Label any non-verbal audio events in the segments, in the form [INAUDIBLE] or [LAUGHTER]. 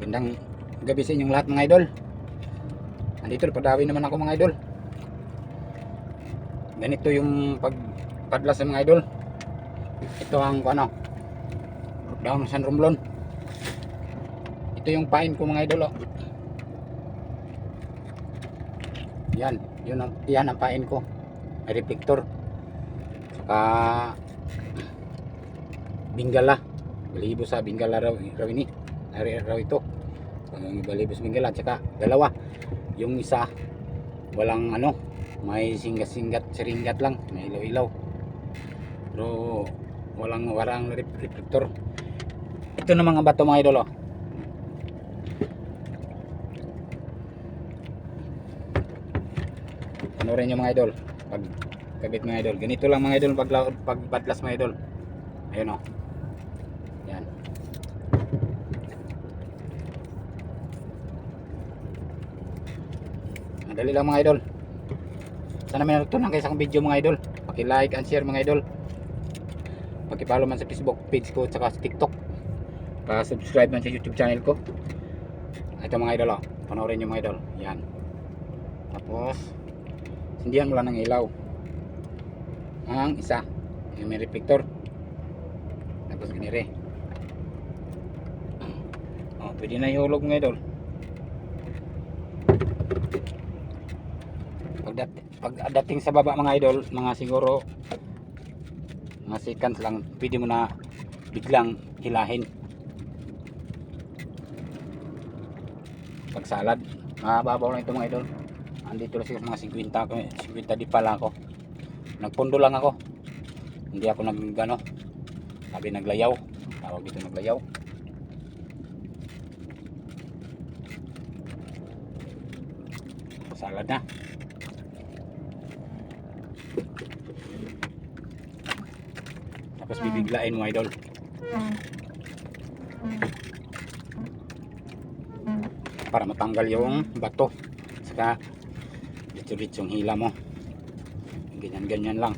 Gandang gabi sa inyong lahat mga idol. Andito padawi naman ako mga idol. Ganito yung pagpadlas ng mga idol. Ito ang ano, down San Romblon. Ito yung pain ko mga idol. Oh. Yan, yun ang, yan ang pain ko. May reflector. Saka Bingala. Balibo sa Bingala raw, raw ini. Ari raw ito. Ang balibo sa Bingala. Tsaka dalawa. Yung isa, walang ano, may singgat-singgat, siringgat lang. May ilaw-ilaw. Pero walang warang ref- reflector. Ito na mga bato mga idol. Oh. Panoorin nyo mga idol. Pag kabit mga idol. Ganito lang mga idol pag, pag badlas mga idol. Ayun o. Yan. Madali lang mga idol. Sana may natutunan kayo sa akong video mga idol. Paki-like and share mga idol. Paki-follow man sa Facebook page ko at saka sa TikTok. Pa-subscribe man sa YouTube channel ko. Ito mga idol oh. Panoorin nyo mga idol. Yan. Tapos sindihan mo lang ng ilaw. Ang isa, yung may reflector. Tapos ganire. Oh, pwede na ihulog mga idol. Pagdat pagdating sa baba mga idol, mga siguro mga seconds lang, pwede mo na biglang hilahin. Pagsalad, mababaw lang ito mga idol. Andito lang siguro mga 50 ko, 50 di pala ako. Nagpundo lang ako. Hindi ako nag ano, sabi naglayaw. Tawag dito naglayaw. Salad na. Tapos bibiglain mo idol. Para matanggal yung bato. Saka dito-dito yung hila mo. Ganyan-ganyan lang.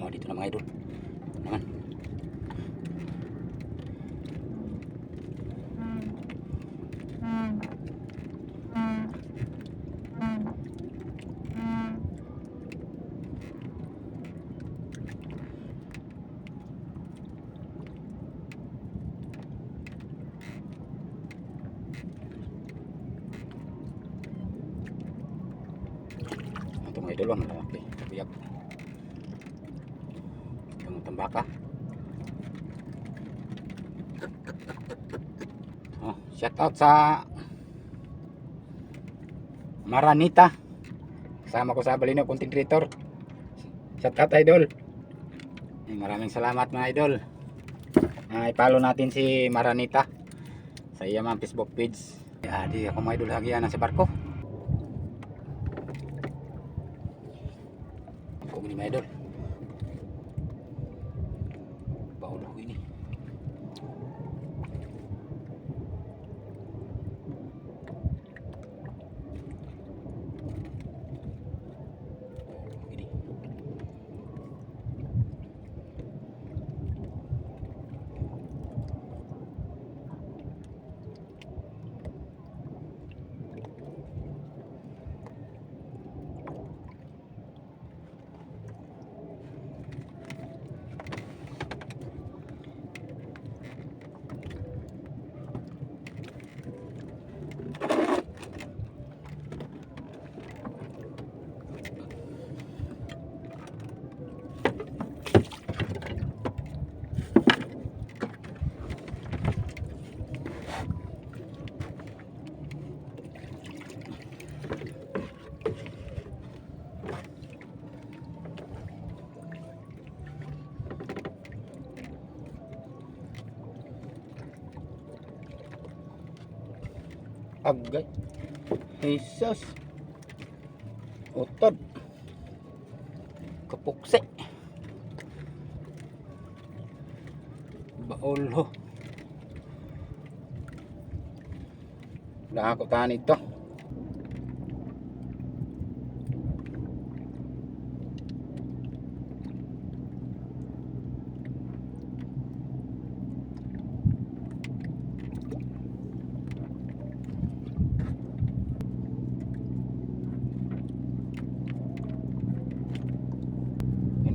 Oh, dito na mga idol. Naman. Ito mga idol, ang malaki. Kabiyak. Yung tambaka. Oh, shout out sa Maranita. Kasama ko sa Balino content creator. Shout out idol. Eh, maraming salamat mga idol. Ah, i-follow natin si Maranita sa iya mga Facebook page. Ah, di ako mga idol hagian sa barko. Mga idol. Agay. Jesus. Utod. Kapukse. Baol ho. Dako tahan ito.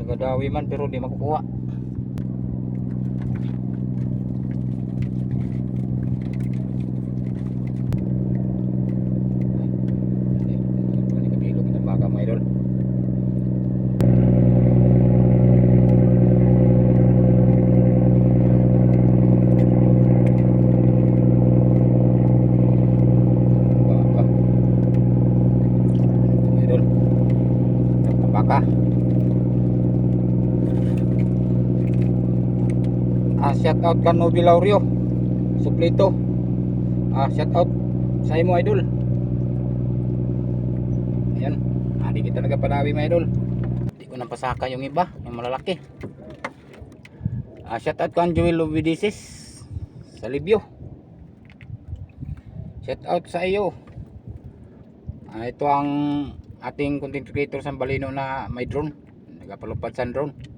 Nagadawi man pero di makukuha. Baka Ah, shout out kan Nobi Laurio. Suplito. Ah, shout out sa imo idol. Ayan. Ah, kita nagapadawi mga idol. Di ko napasaka yung iba, yung malalaki. Ah, shout out kan Joel Lubidisis sa Libyo. Shout out sa iyo. Ah, ito ang ating content creator sa Balino na may drone. Nagapalupad sa drone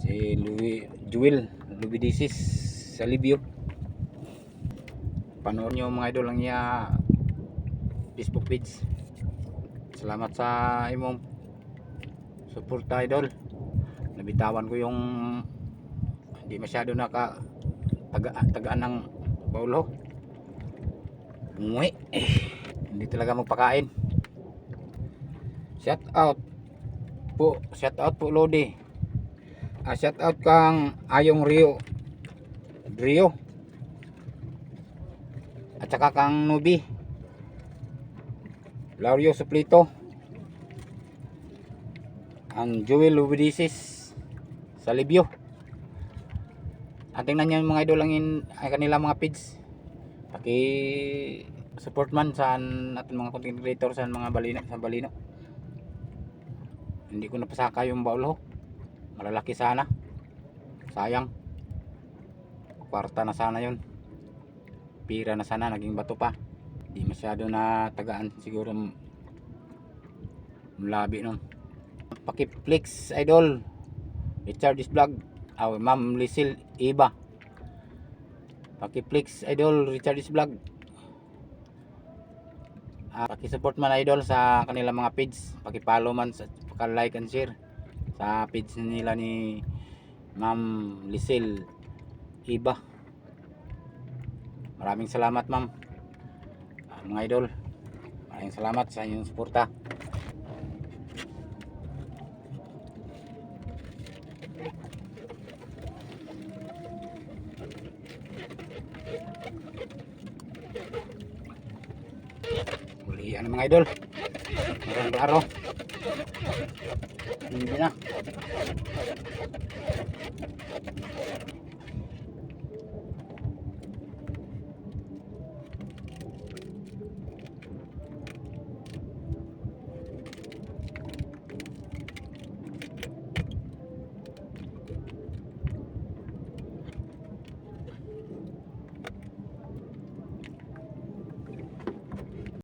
si Louis Jewel Lubidisis sa Libyo. Panoorin nyo mga idol ang iya Facebook page. Salamat sa imong suporta idol. Nabitawan ko yung hindi masyado naka taga, tagaan ng baulo umuwi. [CLEARS THROAT] Hindi talaga magpakain. Shout out po shout out po Lodi Ah, shout out kang Ayong Rio. Rio. At saka kang Nubi. Laurio Suplito. Ang Joel Lubidisis sa Libyo. At tingnan nyo yung mga idol ang in, ay kanila mga page. Paki support man sa ating mga content creator sa mga balino sa balino. Hindi ko napasaka yung baulo malalaki sana. Sayang. Kwarta na sana yon pira na sana naging bato pa. Di masyado na tagaan siguro labi nun. Pakiflix idol. Richard is vlog. Aw ma'am Lisil Iba. Pakiflix idol. Richard is vlog. Ah, pakisupport man idol sa kanila mga page pakipollow man sa paka-like and share sa page nila ni Ma'am Lisel Iba. Maraming salamat ma'am. Ah, mga idol. Maraming salamat sa inyong suporta. Ulian mga idol. Meron klaro. Hindi na.